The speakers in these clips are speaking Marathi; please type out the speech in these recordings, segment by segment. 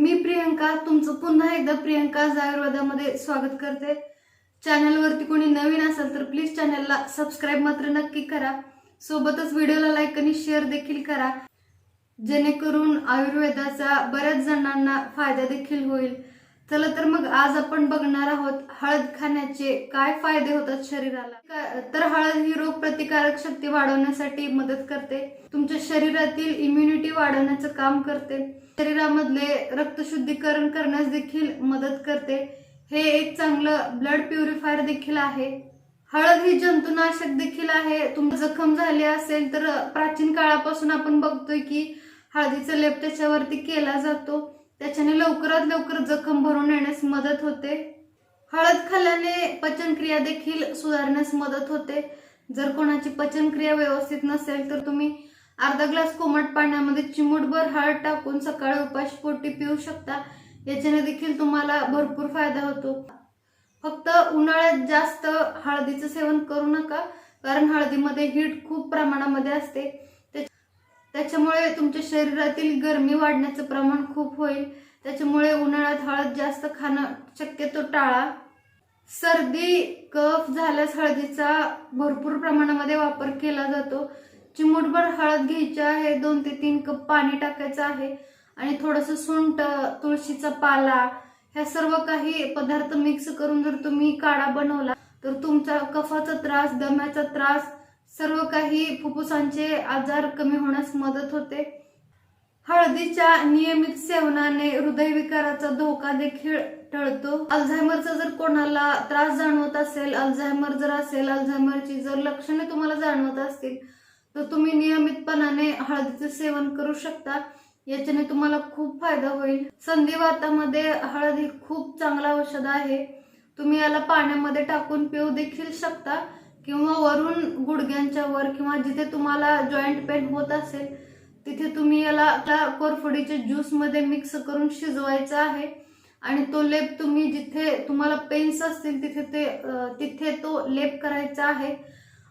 मी प्रियंका तुमचं पुन्हा एकदा प्रियंका आयुर्वेदामध्ये स्वागत करते. चॅनलवरती कोणी नवीन असेल तर प्लीज चॅनलला सबस्क्राईब मात्र नक्की करा. सोबतच व्हिडिओला लाईक आणि शेअर देखील करा. जेणेकरून आयुर्वेदाचा बऱ्याच जणांना फायदा देखील होईल. चला तर मग आज आपण बघणार आहोत हळद खाण्याचे काय फायदे होतात शरीराला. तर हळद ही रोग प्रतिकारक शक्ती वाढवण्यासाठी मदत करते. तुमच्या शरीरातील इम्युनिटी वाढवण्याचं काम करते. शरीरामधले रक्तशुद्धीकरण करण्यास देखील मदत करते. हे एक चांगलं ब्लड प्युरिफायर देखील आहे. हळद ही जंतुनाशक देखील आहे. तुम जखम झाली असेल तर प्राचीन काळापासून आपण बघतोय की हळदीचा लेप त्याच्यावरती केला जातो. त्याच्याने लवकरात लवकर जखम भरून येण्यास मदत होते. हळद खाल्ल्याने पचनक्रिया देखील सुधारण्यास मदत होते. जर कोणाची पचनक्रिया व्यवस्थित नसेल तर तुम्ही अर्धा ग्लास कोमट पाण्यामध्ये चिमूटभर हळद टाकून सकाळी उपाशी पिऊ शकता. याच्याने देखील तुम्हाला भरपूर फायदा होतो. फक्त उन्हाळ्यात जास्त हळदीचं सेवन करू नका कारण हळदीमध्ये हीट खूप प्रमाणामध्ये असते. त्याच्यामुळे तुमच्या शरीरातील गरमी वाढण्याचं प्रमाण खूप होईल. त्याच्यामुळे उन्हाळ्यात हळद जास्त खाणं शक्यतो टाळा. सर्दी कफ झाल्यास हळदीचा भरपूर प्रमाणामध्ये वापर केला जातो. चिमूटभर हळद घ्यायची आहे दोन ते तीन कप पाणी टाकायचं आहे आणि थोडंसं सुंठ तुळशीचा पाला ह्या सर्व काही पदार्थ मिक्स करून जर तुम्ही काढा बनवला तर तुमचा कफाचा त्रास दम्याचा त्रास सर्व काही फुफ्फुसांचे आजार कमी होण्यास मदत होते. हळदीच्या नियमित सेवनाने हृदयविकाराचा धोका देखील टळतो. अल्झायमरचा जर कोणाला त्रास जाणवत असेल अल्झायमर जर असेल अल्झायमरची जर लक्षणे तुम्हाला जाणवत असतील तर तुम्ही नियमितपणाने हळदीचे सेवन करू शकता. याच्याने तुम्हाला खूप फायदा होईल. संधिवातामध्ये हळद ही खूप चांगला औषध आहे. तुम्ही याला पाण्यामध्ये टाकून पिऊ देखील शकता किंवा वरून गुडघ्यांच्या वर किंवा जिथे तुम्हाला जॉईंट पेन होत असेल तिथे तुम्ही याला त्या कोरफडीच्या ज्यूसमध्ये मिक्स करून शिजवायचा आहे. आणि तो लेप तुम्ही जिथे तुम्हाला पेन्स असतील तिथे ते तिथे तो लेप करायचा आहे.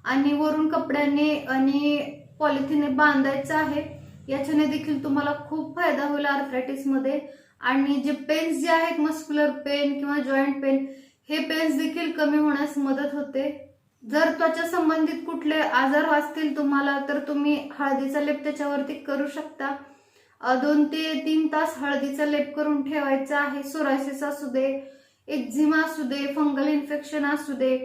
आणि वरून कपड्याने आणि पॉलिथिनने बांधायचं आहे. याच्याने देखील तुम्हाला खूप फायदा होईल आर्थरायटिसमध्ये आणि जे पेन्स जे आहेत मस्क्युलर पेन किंवा जॉईंट पेन हे पेन्स देखील कमी होण्यास मदत होते. जर त्वचा संबंधित कुठले आजार असतील तुम्हाला तर तुम्ही हळदीचा लेप त्याच्यावरती करू शकता. दोन ते तीन तास हळदीचा लेप करून ठेवायचा आहे. सोरायसिस असू दे एक्झिमा असू दे फंगल इन्फेक्शन असू दे.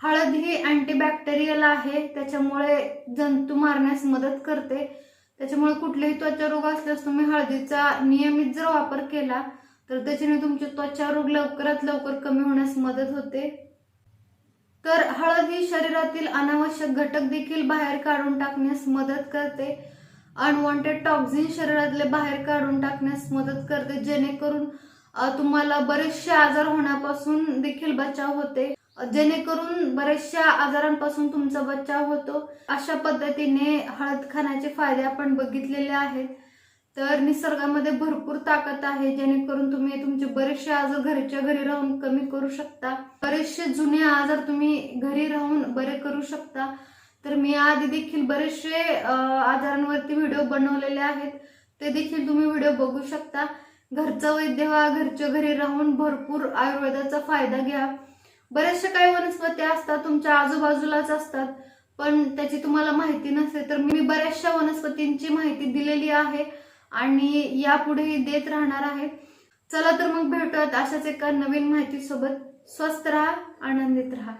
हळद ही अँटीबॅक्टेरियल आहे त्याच्यामुळे जंतू मारण्यास मदत करते. त्याच्यामुळे कुठलेही त्वचा रोग असल्यास तुम्ही हळदीचा नियमित जर वापर केला तर त्याच्याने तुमचे त्वचा रोग लवकरात लवकर कमी होण्यास मदत होते. तर हळद ही शरीरातील अनावश्यक घटक देखील बाहेर काढून टाकण्यास मदत करते. अनवॉन्टेड टॉक्झिन शरीरातले बाहेर काढून टाकण्यास मदत करते जेणेकरून तुम्हाला बरेचसे आजार होण्यापासून देखील बचाव होते. जेणेकरून बऱ्याचशा आजारांपासून तुमचा बचाव होतो. अशा पद्धतीने हळद खाण्याचे फायदे आपण बघितलेले आहेत. तर निसर्गामध्ये भरपूर ताकद आहे जेणेकरून तुम्ही तुमचे बरेचसे आजार घरच्या घरी राहून कमी करू शकता. बरेचसे जुने आजार तुम्ही घरी राहून बरे करू शकता. तर मी आधी देखील बरेचसे आजारांवरती व्हिडिओ बनवलेले आहेत. ते देखील तुम्ही व्हिडिओ बघू शकता. घरचा वैद्य व्हा घरच्या घरी राहून भरपूर आयुर्वेदाचा फायदा घ्या. बरेचशा काही वनस्पती असतात तुमच्या आजूबाजूलाच असतात पण त्याची तुम्हाला माहिती नसते तर मी बऱ्याचशा वनस्पतींची माहिती दिलेली आहे आणि यापुढेही देत राहणार आहे. चला तर मग भेटूयात अशाच एका नवीन माहितीसोबत. स्वस्त राहा आनंदित राहा.